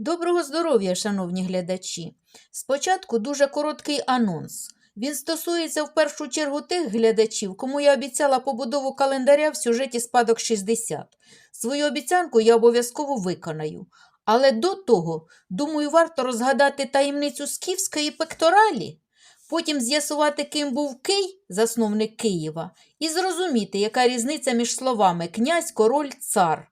Доброго здоров'я, шановні глядачі! Спочатку дуже короткий анонс. Він стосується в першу чергу тих глядачів, кому я обіцяла побудову календаря в сюжеті Спадок 60. Свою обіцянку я обов'язково виконаю. Але до того, думаю, варто розгадати таємницю скіфської пекторалі, потім з'ясувати, ким був Кий, засновник Києва, і зрозуміти, яка різниця між словами князь, король, цар.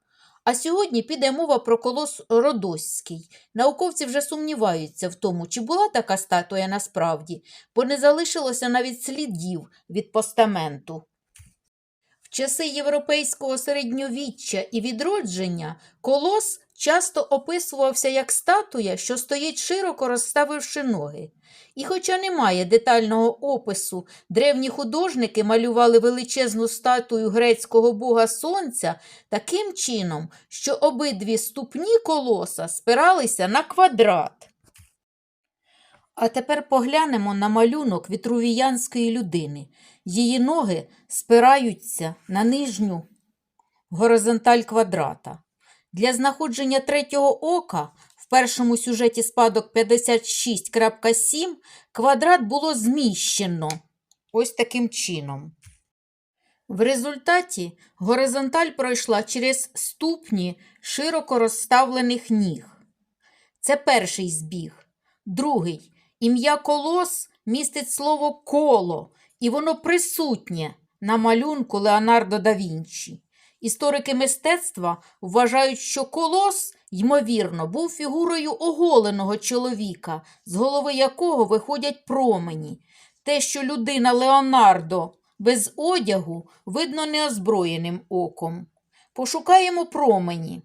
А сьогодні піде мова про колос Родосський. Науковці вже сумніваються в тому, чи була така статуя насправді, бо не залишилося навіть слідів від постаменту. Часи європейського середньовіччя і відродження колос часто описувався як статуя, що стоїть широко розставивши ноги. І хоча немає детального опису, древні художники малювали величезну статую грецького бога сонця таким чином, що обидві ступні колоса спиралися на квадрат. А тепер поглянемо на малюнок вітрувіянської людини. Її ноги спираються на нижню горизонталь квадрата. Для знаходження третього ока в першому сюжеті спадок 56.7 квадрат було зміщено ось таким чином. В результаті горизонталь пройшла через ступні широко розставлених ніг. Це перший збіг. Другий. Ім'я колос містить слово коло, і воно присутнє на малюнку Леонардо да Вінчі. Історики мистецтва вважають, що колос, ймовірно, був фігурою оголеного чоловіка, з голови якого виходять промені. Те, що людина Леонардо без одягу, видно неозброєним оком. Пошукаємо промені.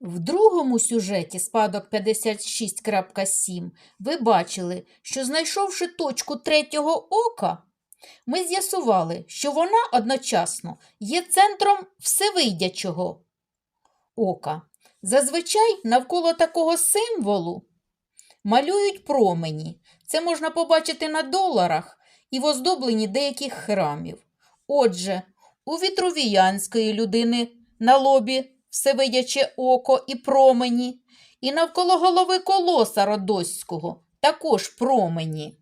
В другому сюжеті спадок 56.7 ви бачили, що знайшовши точку третього ока, ми з'ясували, що вона одночасно є центром всевидячого ока. Зазвичай навколо такого символу малюють промені. Це можна побачити на доларах і в оздобленні деяких храмів. Отже, у вітрувіянської людини на лобі всевидяче око і промені, і навколо голови колоса Родоського також промені.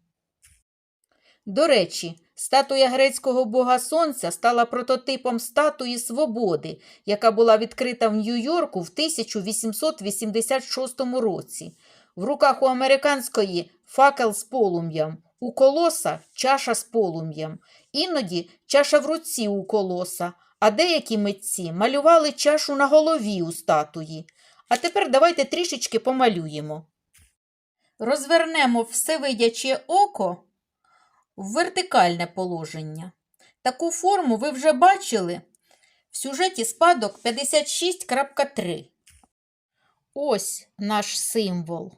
До речі, статуя грецького бога сонця стала прототипом статуї свободи, яка була відкрита в Нью-Йорку в 1886 році. В руках у американської факел з полум'ям, у колоса чаша з полум'ям, іноді чаша в руці у колоса, а деякі митці малювали чашу на голові у статуї. А тепер давайте трішечки помалюємо. Розвернемо всевидяче око в вертикальне положення. Таку форму ви вже бачили в сюжеті спадок 56.3. Ось наш символ.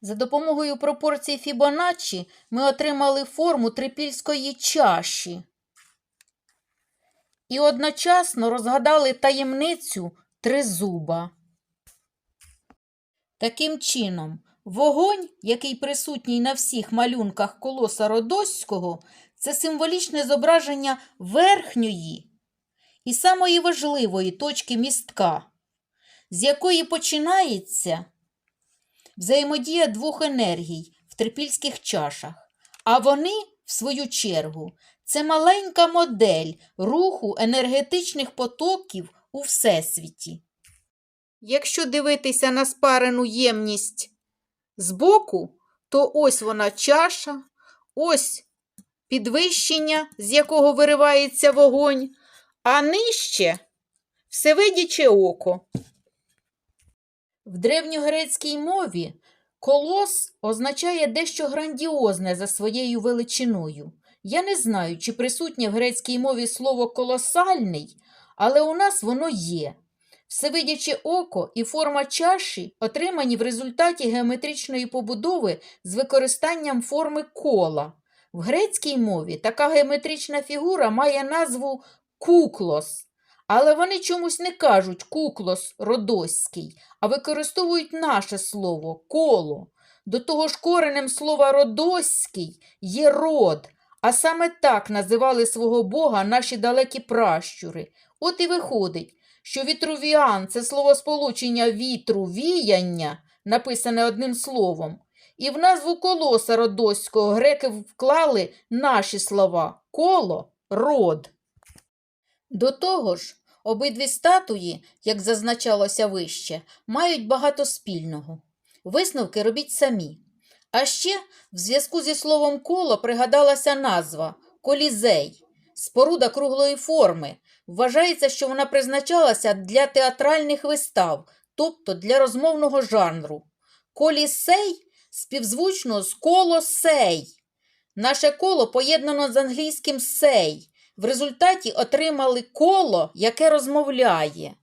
За допомогою пропорцій Фібоначчі ми отримали форму трипільської чаші і одночасно розгадали таємницю тризуба. Таким чином, вогонь, який присутній на всіх малюнках колоса Родоського, це символічне зображення верхньої і самої важливої точки містка, з якої починається взаємодія двох енергій в трипільських чашах, а вони, в свою чергу, це маленька модель руху енергетичних потоків у Всесвіті. Якщо дивитися на спарену ємність збоку, то ось вона чаша, ось підвищення, з якого виривається вогонь, а нижче всевидяче око. В древньогрецькій мові колос означає дещо грандіозне за своєю величиною. Я не знаю, чи присутнє в грецькій мові слово колосальний, але у нас воно є. Всевидяче око і форма чаші отримані в результаті геометричної побудови з використанням форми кола. В грецькій мові така геометрична фігура має назву куклос, але вони чомусь не кажуть куклос родоський, а використовують наше слово коло. До того ж коренем слова родоський є род, а саме так називали свого бога наші далекі пращури. От і виходить, що вітрувіан це словосполучення вітру віяння, написане одним словом, і в назву колоса родоського греки вклали наші слова коло, род. До того ж, обидві статуї, як зазначалося вище, мають багато спільного. Висновки робіть самі. А ще в зв'язку зі словом коло пригадалася назва колізей, споруда круглої форми. Вважається, що вона призначалася для театральних вистав, тобто для розмовного жанру. Колісей співзвучно з колосей. Наше коло поєднано з англійським сей. В результаті отримали коло, яке розмовляє.